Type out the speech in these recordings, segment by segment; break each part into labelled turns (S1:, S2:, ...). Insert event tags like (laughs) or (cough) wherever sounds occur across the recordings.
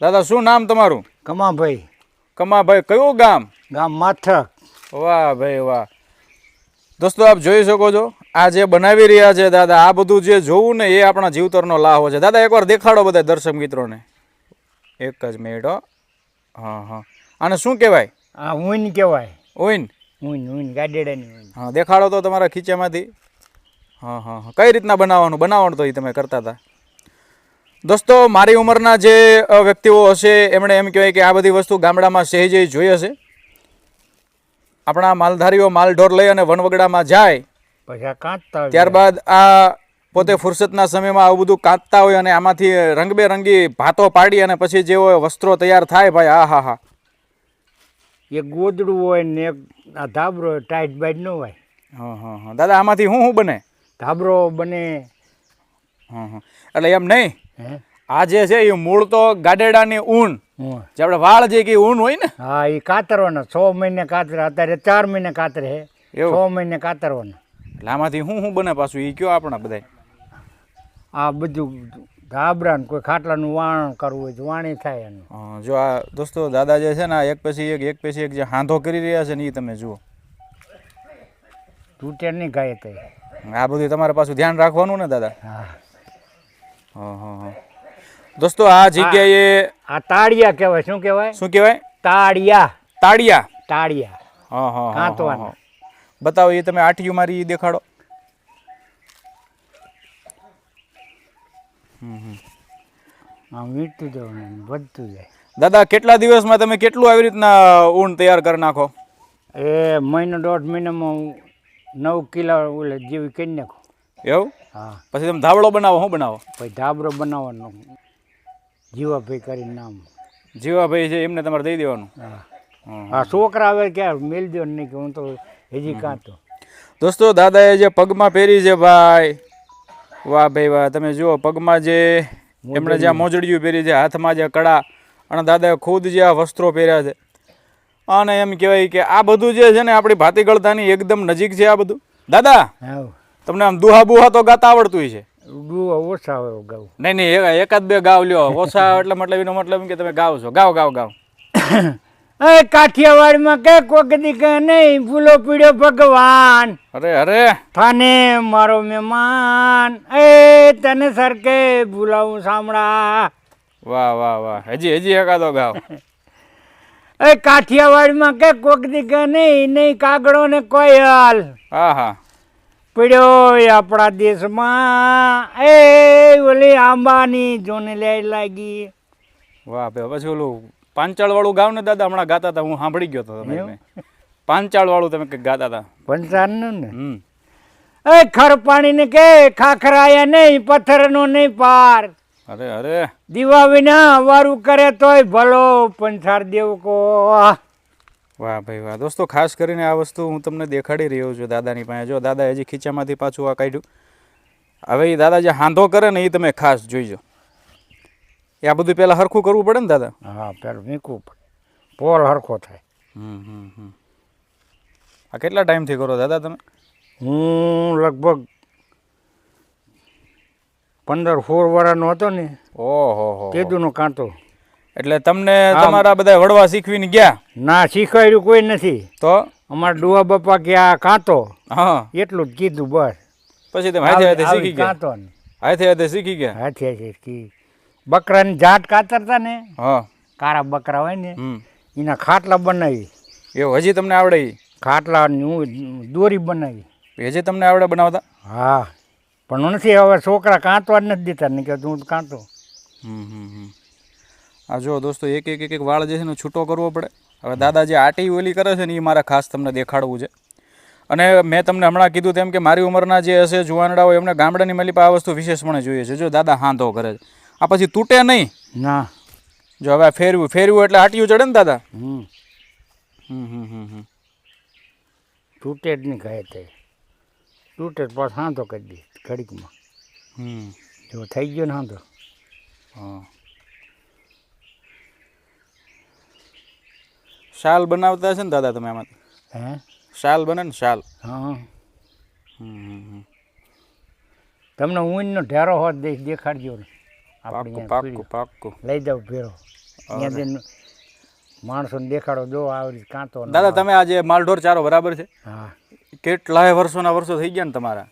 S1: દાદા શું નામ તમારું?
S2: કમાભાઈ.
S1: કમાભાઈ કયું ગામ?
S2: ગામ માથક.
S1: વાહ ભાઈ વાહ. દોસ્તો આપ જોઈ શકો છો આ જે બનાવી રહ્યા છે દાદા આ બધું જે જોવું ને એ આપણા જીવતરનો લાહો છે. દાદા એકવાર દેખાડો બધા દર્શક મિત્રોને. એક જ મિનિટ હો. હા આને શું કહેવાય?
S2: આ ઊન કહેવાય.
S1: ઓઈન
S2: ઊન ઊન ગાડેડાની ઊન.
S1: હા દેખાડો તો તમારા ખીચામાંથી. હા હા હા. કઈ રીતના બનાવવાનું? બનાવવાનું તો એ તમે કરતા હતા. દોસ્તો મારી ઉંમરના જે વ્યક્તિઓ હશે એમણે એમ કહેવાય કે આ બધી વસ્તુ ગામડામાં સહેજે જોઈ હશે. આપણા માલધારીઓ માલઢોર લઈ અને વનવગડામાં જાય. ત્યારબાદ આ પોતે ફુરસતના સમયમાં આવું બધું કાંતતા હોય અને આમાંથી રંગબેરંગી ભાતો પાડી અને પછી જેવો વસ્ત્રો તૈયાર થાય ભાઈ આ હા હા.
S2: એક ગોદડું હોય ને આ ધાબરો ટાઈટ બાઈટ ન હોય.
S1: હા હા હા. દાદા આમાંથી શું શું બને?
S2: ધાબરો બને.
S1: હા હા. એટલે એમ નહીં? આ જે છે એ મૂળ તો ગાડેડાની ઊન.
S2: હું
S1: જે આપણે વાળ જે કે ઊન હોય ને?
S2: હા એ કાતરવાના. છ મહિને કાતરે. અત્યારે ચાર મહિને કાતરે હે. છ મહિને કાતરવાના.
S1: એટલે આમાંથી શું શું બને પાછું? એ કયો આપણા બધા
S2: આ બધું ધાબરાને કોઈ ખાટલાનું વાણ કરવું હોય વાણી થાય એનું.
S1: જો આ દોસ્તો દાદા જે છે ને એક પછી એક એક પછી એક જે હાંધો કરી રહ્યા છે ને એ તમે જુઓ.
S2: તૂટે નહીં ગાય તે
S1: આ બધું તમારે પાછું ધ્યાન રાખવાનું ને દાદા?
S2: હા
S1: હા હા હા. દોસ્તો આ જગ્યાએ
S2: આ તાળિયા કહેવાય શું કહેવાય?
S1: શું કહેવાય?
S2: તાળિયા.
S1: તાળિયા.
S2: તાળિયા.
S1: હા હા,
S2: કાંતવાના.
S1: બતાવો એ તમે આઠિયું મારી દેખાડો.
S2: આમ વીટતું જવાનું વધતું જાય.
S1: દાદા કેટલા દિવસમાં તમે કેટલું આવી રીતના ઊન તૈયાર કરી નાખો?
S2: એ મહિનો દોઢ મહિનામાં હું નવ કિલો ઓલે જેવી કરી નાખું.
S1: એવું?
S2: હા.
S1: પછી તમે ધાબળો બનાવો શું બનાવો?
S2: પછી ધાબરો બનાવવાનો. જીવાભાઈ કરીને નામ
S1: જીવાભાઈ છે એમને તમારે દઈ દેવાનું?
S2: હા. છોકરા આવે ક્યાં મેલ દો નહીં કે હું તો હજી કાંતો
S1: દોસ્તો દાદાએ જે પગમાં પહેરી છે ભાઈ વાહ ભાઈ વાહ તમે જુઓ પગમાં જે એમણે જે મોજડિયું પહેરી છે હાથમાં જે કડા અને દાદાએ ખુદ જે આ વસ્ત્રો પહેર્યા છે. અને એમ કહેવાય કે આ બધું જે છે ને આપણી ભાતીગળતાની એકદમ નજીક છે આ બધું. દાદા!
S2: હા.
S1: તમને આમ દુહા બુહા તો ગાતા આવડતું છે
S2: દુહા ઓછા હોય ગાવ.
S1: નહીં નહીં એકાદ બે ગાવ લ્યો. ઓછા એટલે મતલબ એનો મતલબ કે તમે ગાવ છો. ગાવ ગાવ ગાવ. (coughs)
S2: એ કાઠિયાવાડમાં કે કોકદી કે નહીં ભૂલો પીડ્યો ભગવાન.
S1: અરે અરે.
S2: થાને મારો મહેમાન. એ તને સરકે ભૂલાવું સાંભળા.
S1: વાહ વાહ વાહ. હજી હજી એકાદો ગાવ. (coughs)
S2: એ કાઠિયાવાડમાં કે કોકદી કે નહીં નહીં કાગડો ને કોયલ.
S1: હા હા.
S2: પીડ્યો એ આપણા દેશમાં. એ ઓલી આંબાની જોને લે લાગી.
S1: વાહ ભાઈ પછી ઓલું પાંચાળ વાળું ગાવ ને દાદા હમણાં ગાતા હતા હું સાંભળી ગયો હતો તમે
S2: એવું?
S1: પાંચાળ વાળું તમે કંઈક ગાતા હતા.
S2: પંચાણનું ને? એ ખર પાણીને કે ખાખરાયા નહીં પથ્થરનો નહીં પાર.
S1: અરે અરે.
S2: દીવા વિના વારું કરે તોય ભલો પંચાળ દેવ કો
S1: વાહ ભાઈ વાહ. દોસ્તો ખાસ કરીને આ વસ્તુ હું તમને દેખાડી રહ્યો છું દાદાની પાસે. જો દાદા હજી ખીચામાંથી પાછું આ કાઢ્યું. હવે એ દાદા જે હાંધો કરે ને એ તમે ખાસ જોઈજો. એ આ બધું પહેલાં હરખું કરવું પડે ને દાદા?
S2: હા પેલું મીકવું પડે. પોલ હરખો થાય.
S1: હમ હમ હમ. આ કેટલા ટાઈમથી કરો દાદા તમે?
S2: હું લગભગ પંદર સોળ વર્ષનો હતો ને
S1: ઓહો હો
S2: કેદુનો કાંતો
S1: એટલે તમને તમારા બધા વડવા શીખવીને ગયા?
S2: ના શીખવાડ્યું કોઈ નથી.
S1: તો?
S2: અમારા ડુવા બાપા કે આ કાંતો.
S1: હા.
S2: એટલું જ કીધું બસ.
S1: પછી તમે હાથે હાથે શીખી ગયા?
S2: કાંતો
S1: હાથે હાથે શીખી ગયા?
S2: હાથે હાથે બકરાની જાત કાતરતા ને?
S1: હા.
S2: કારા બકરા હોય ને એના ખાટલા બનાવી.
S1: એવું હજી તમને આવડે
S2: ખાટલા દોરી બનાવી.
S1: હજી તમને આવડે બનાવતા?
S2: હા. પણ નથી હવે છોકરા કાંતવા જ નથી દેતા ને કે હું કાંતો.
S1: હમ હમ હમ. આ જો દોસ્તો એક એક એક એક વાળ જે છે ને છૂટો કરવો પડે. હવે દાદા જે આટી ઓલી કરે છે ને એ મારે ખાસ તમને દેખાડવું છે. અને મેં તમને હમણાં કીધું તેમ કે મારી ઉંમરના જે હશે જુવાનડા હોય એમને ગામડાની મળી આ વસ્તુ વિશેષપણે જોઈએ છે. જો દાદા હાંધો કરે છે. આ પછી તૂટે નહીં.
S2: ના.
S1: જો હવે ફેરવ્યું ફેરવું ફેરવું એટલે આટીયું ચડે ને દાદા?
S2: હમ.
S1: હમ હમ હમ
S2: તૂટે જ નહીં કહે તે. તૂટે પાછો હાંધો કરી દે ઘડીકમાં.
S1: હમ.
S2: જો થઈ ગયો ને હાંધો.
S1: હા. શાલ બનાવતા છે ને દાદા તમે આમાં?
S2: હે?
S1: શાલ બને ને શાલ.
S2: હા તમને ઊંઘનો ઢેરો હોત દે દેખાડજો ને. આપણે
S1: પાક્કું પાક્કું
S2: લઈ જાવ ભેરો. માણસોને દેખાડો જો આવી કાંતો
S1: દાદા તમે આજે માલઢોર ચારો બરાબર છે?
S2: હા.
S1: કેટલાય વર્ષોના વર્ષો થઈ ગયા ને તમારા?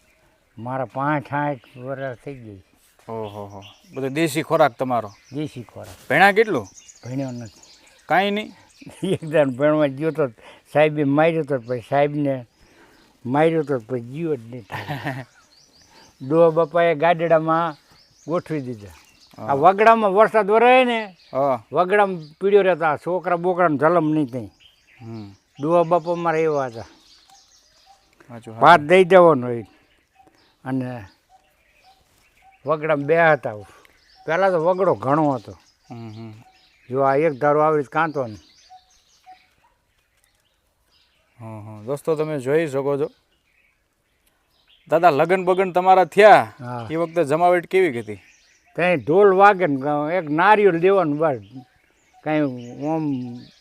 S2: મારા પાંચ આઠ વર્ષ થઈ ગઈ.
S1: ઓહો હો. બધો દેશી ખોરાક તમારો.
S2: દેશી ખોરાક.
S1: ભેણા કેટલું?
S2: ભણ્યો નથી.
S1: કાંઈ નહીં? (laughs)
S2: એકદમ ભણવા ગયો તો સાહેબે માર્યો તો પછી સાહેબને માર્યો તો પછી ગયો જ નહીં થાય. (laughs) ડો બાપાએ ગાડડામાં ગોઠવી દીધા. આ વગડામાં વરસાદ વરાય ને
S1: હા.
S2: વગડામાં પીડ્યો રહેતા છોકરા બોકરાને જલમ નહીં થઈ
S1: હમ.
S2: ડોહા બાપા મારા એવા હતા. ભાત દઈ દેવાનો એ અને વગડામાં બે હતા. પહેલાં તો વગડો ઘણો હતો.
S1: હમ હમ.
S2: જો આ એક ધારો આવી કાંતો ને.
S1: હં હં. દોસ્તો તમે જોઈ શકો છો. દાદા લગન બગન તમારા થયા? એ વખતે જમાવટ કેવી હતી?
S2: કઈ ઢોલ વાગે ને એક નારિયેળ દેવાનું બસ કાંઈ ઓમ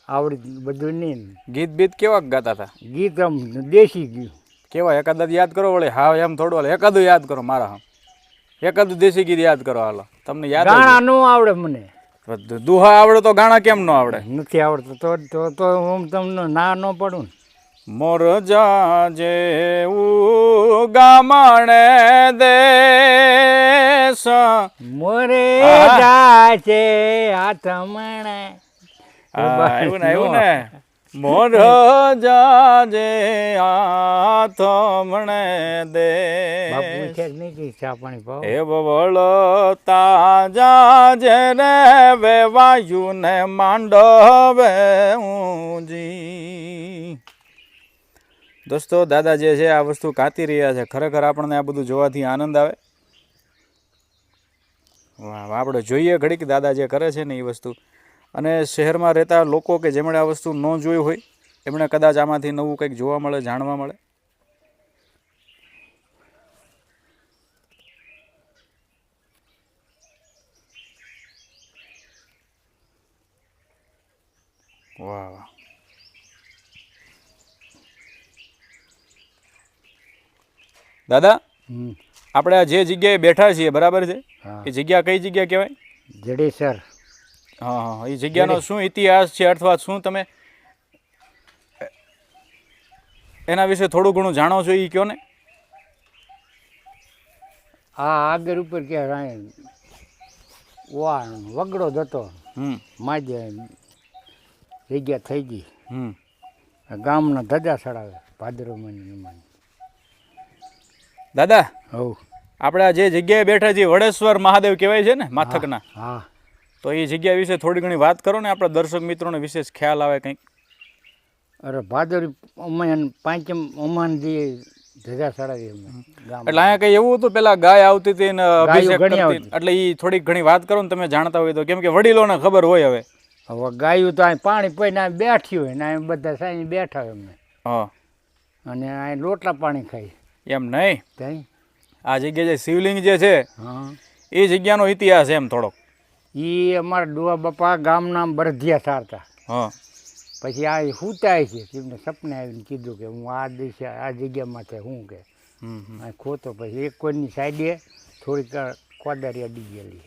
S2: આવડી બધું નહીં
S1: ગીત બીત કેવા ગાતા હતા?
S2: ગીત આમ દેશી ગયું
S1: કેવા? એકાદ યાદ કરો વળે? હા એમ થોડું હાલે. એકાદું યાદ કરો મારા હા એકાદું દેશી ગીત યાદ કરો હાલો. તમને યાદ
S2: ગાણા ન આવડે મને.
S1: દુહા આવડે તો ગાણા કેમ ન આવડે?
S2: નથી આવડતું. તો તો તો હું તમને ના ન પડું ને.
S1: મોર જેવું ગામણે દેશ.
S2: મોરે છે હાથમણે
S1: આ, આવ્યું ને આવ્યું ને? મોરજા જે આથમણે મણે દે
S2: છે નહીં કઈ ચા પાણી ભાવ
S1: એ બવળ તાજા જે રે વેવાયુ ને માંડવે ઊંજી. દોસ્તો દાદા જે છે આ વસ્તુ કાતી રહ્યા છે, ખરેખર આપણને આ બધું જોવાથી આનંદ આવે? આપણે જોઈએ ઘડીક દાદા જે કરે છે ને એ વસ્તુ. અને શહેરમાં રહેતા લોકો કે જેમણે આ વસ્તુ ન જોઈ હોય, એમણે કદાચ આમાંથી નવું કંઈક જોવા મળે, જાણવા મળે? વાહ વાહ. દાદા. આપણે આ જે જગ્યાએ બેઠા છીએ બરાબર છે? એ જગ્યા કઈ જગ્યા કહેવાય?
S2: જડેસર
S1: હા હા એ જગ્યાનો શું ઇતિહાસ છે અથવા શું તમે એના વિશે થોડું ઘણું જાણો છો એ કયો ને?
S2: આ આગળ ઉપર કે વગડો
S1: જતો
S2: માજે જગ્યા થઈ ગઈ. ગામના ધજા ચડાવે ભાદરવાની
S1: દાદા
S2: હવ
S1: આપણે જે જગ્યાએ બેઠા છીએ વડેશ્વર મહાદેવ કહેવાય છે ને માથકના.
S2: હા.
S1: તો એ જગ્યા વિશે થોડી ઘણી વાત કરો ને આપણા દર્શક મિત્રોને વિશેષ ખ્યાલ આવે કંઈક.
S2: અરે ભાદરી અમાન પાંચમ અમાન જે ધજા ચડાવી અમે
S1: એટલે અહીંયા કઈ એવું હતું પેલા ગાય આવતી હતી ને અભિષેક કરતી એટલે એ થોડીક ઘણી વાત કરો ને તમે જાણતા હોય તો. કેમ કે વડીલોને ખબર હોય હવે.
S2: હવે ગાયું તો અહીં પાણી પીને અહીં બેઠી હોય ને અહીં બધા સાંઈ બેઠા હોય અમે
S1: હા.
S2: અને અહીં લોટલા પાણી ખાઈ
S1: એમ નહીં?
S2: ત્યાં
S1: આ જગ્યા જે શિવલિંગ જે છે
S2: હા.
S1: એ જગ્યાનો ઇતિહાસ એમ થોડોક.
S2: એ અમારા ડોવા બાપા ગામના બરધિયા સારતા
S1: હા.
S2: પછી આ હુતાય છે. તેમને સપને આવીને કીધું કે હું આ દિવસે આ જગ્યામાં છે હું કે.
S1: હમ હમ.
S2: આ ખોતો પછી એક કોઈની સાઈડે થોડીક કોદારી અડી ગયેલી.